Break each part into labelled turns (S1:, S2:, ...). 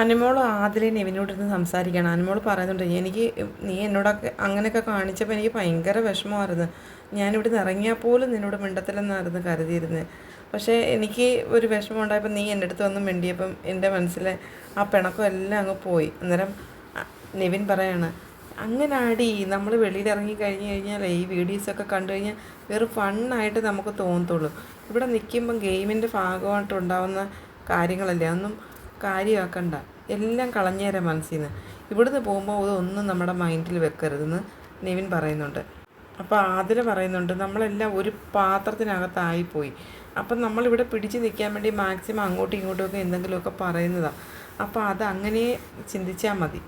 S1: അനുമോൾ ആദ്യം നെവിനോട് ഇരുന്ന് സംസാരിക്കണം. അനുമോൾ പറയുന്നുണ്ട് എനിക്ക് നീ എന്നോടൊക്കെ അങ്ങനെയൊക്കെ കാണിച്ചപ്പോൾ എനിക്ക് ഭയങ്കര വിഷമമായിരുന്നു. ഞാനിവിടെ നിന്ന് ഇറങ്ങിയാൽ പോലും നിന്നോട് മിണ്ടത്തില്ലെന്നായിരുന്നു കരുതിയിരുന്നത് പക്ഷേ എനിക്ക് ഒരു വിഷമം ഉണ്ടായപ്പോൾ നീ എന്റെ അടുത്ത് വന്ന് മിണ്ടിയപ്പം എന്റെ മനസ്സിലെ ആ പിണക്കം എല്ലാം അങ്ങ് പോയി. അന്നേരം നിവിൻ പറയാണ് അങ്ങനെ ആടി നമ്മൾ വെളിയിൽ ഇറങ്ങി കഴിഞ്ഞ് കഴിഞ്ഞാൽ ഈ വീഡിയോസൊക്കെ കണ്ടു കഴിഞ്ഞാൽ വെറും ഫണ്ണായിട്ട് നമുക്ക് തോന്നത്തുള്ളൂ. ഇവിടെ നിൽക്കുമ്പം ഗെയിമിന്റെ ഭാഗമായിട്ട് ഉണ്ടാവുന്ന കാര്യങ്ങളല്ലേ? അതൊന്നും കാര്യമാക്കണ്ട. എല്ലാം കളഞ്ഞേരാ മനസ്സിൽ നിന്ന് ഇവിടുന്ന് പോകുമ്പോൾ ഇതൊന്നും നമ്മുടെ മൈൻഡിൽ വെക്കരുതെന്ന് നെവിൻ പറയുന്നുണ്ട്. അപ്പോൾ ആതിര പറയുന്നുണ്ട് നമ്മളെല്ലാം ഒരു പാത്രത്തിനകത്തായിപ്പോയി. അപ്പം നമ്മളിവിടെ പിടിച്ച് നിൽക്കാൻ വേണ്ടി മാക്സിമം അങ്ങോട്ടും ഇങ്ങോട്ടുമൊക്കെ എന്തെങ്കിലുമൊക്കെ പറയുന്നതാണ് അപ്പോൾ അത് അങ്ങനെ ചിന്തിച്ചാൽ മതി.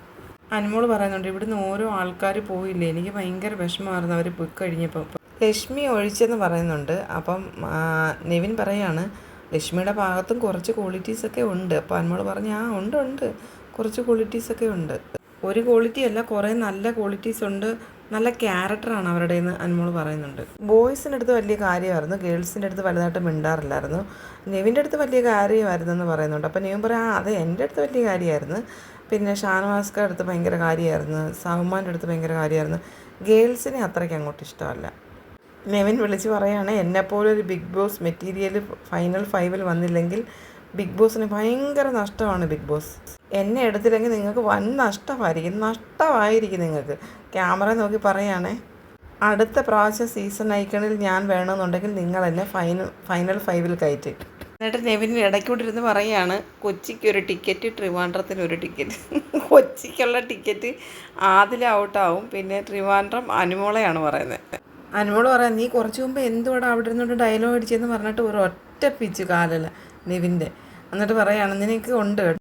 S1: അനുമോൾ പറയുന്നുണ്ട് ഇവിടുന്ന് ഓരോ ആൾക്കാർ പോയില്ലേ? എനിക്ക് ഭയങ്കര വിഷമമായിരുന്നു അവർ പോയി കഴിഞ്ഞപ്പോൾ ലക്ഷ്മി ഒഴിച്ചെന്ന് പറയുന്നുണ്ട്. അപ്പം നിവിൻ പറയാണ് ലക്ഷ്മിയുടെ ഭാഗത്തും കുറച്ച് ക്വാളിറ്റീസൊക്കെ ഉണ്ട്. അപ്പോൾ അനുമോൾ പറഞ്ഞു ആ ഉണ്ട് ഉണ്ട്. കുറച്ച് ക്വാളിറ്റീസൊക്കെ ഉണ്ട്. ഒരു ക്വാളിറ്റി അല്ല കുറേ നല്ല ക്വാളിറ്റീസ് ഉണ്ട്. നല്ല ക്യാരക്ടറാണ് അവരുടെ എന്ന് അനുമോൾ പറയുന്നുണ്ട്. ബോയ്സിന്റെ അടുത്ത് വലിയ കാര്യമായിരുന്നു. ഗേൾസിന്റെ അടുത്ത് വലുതായിട്ട് മിണ്ടാറില്ലായിരുന്നു. നെവിന്റെ അടുത്ത് വലിയ കാര്യമായിരുന്നു എന്ന് പറയുന്നുണ്ട്. അപ്പോൾ നെവിൻ പറയാം ആ അതെ എന്റെ അടുത്ത് വലിയ കാര്യമായിരുന്നു. പിന്നെ ഷാനവാസ്കർ അടുത്ത് ഭയങ്കര കാര്യമായിരുന്നു. സൗമാന്റെ അടുത്ത് ഭയങ്കര കാര്യമായിരുന്നു. ഗേൾസിനെ അത്രയ്ക്ക് അങ്ങോട്ട് ഇഷ്ടമല്ല. നെവിൻ വിളിച്ച് പറയാണ് എന്നെപ്പോലെ ഒരു ബിഗ് ബോസ് മെറ്റീരിയൽ ഫൈനൽ ഫൈവിൽ വന്നില്ലെങ്കിൽ ബിഗ് ബോസിന് ഭയങ്കര നഷ്ടമാണ് ബിഗ് ബോസ്. എന്നെ എടുത്തില്ലെങ്കിൽ നിങ്ങൾക്ക് വൻ നഷ്ടമായിരിക്കും നഷ്ടമായിരിക്കും നിങ്ങൾക്ക്. ക്യാമറ നോക്കി പറയുകയാണേ അടുത്ത പ്രാവശ്യം സീസൺ ഐക്കണിൽ ഞാൻ വേണമെന്നുണ്ടെങ്കിൽ നിങ്ങൾ എന്നെ ഫൈനൽ ഫൈനൽ ഫൈവിൽ കയറ്റി. എന്നിട്ട് നെവിൻ ഇടയ്ക്കൂട്ടിരുന്ന് പറയുകയാണ് കൊച്ചിക്ക് ഒരു ടിക്കറ്റ് ട്രിവാൻഡ്രത്തിന് ഒരു ടിക്കറ്റ്. കൊച്ചിക്കുള്ള ടിക്കറ്റ് ആദില ഔട്ടാവും പിന്നെ ട്രിവാൻഡ്രം അനുമോളയാണ് പറയുന്നത്. അനുമോൾ പറയാം നീ കുറച്ച് മുമ്പ് എന്തുവാടാ അവിടെ ഇരുന്നോണ്ട് ഡയലോഗ് അടിച്ചെന്ന് പറഞ്ഞിട്ട് ഒരു ഒറ്റ പിച്ച് കാലല്ല നിവിന്റെ. എന്നിട്ട് പറയാണ് നിനക്ക് ഉണ്ട് കേട്ടോ.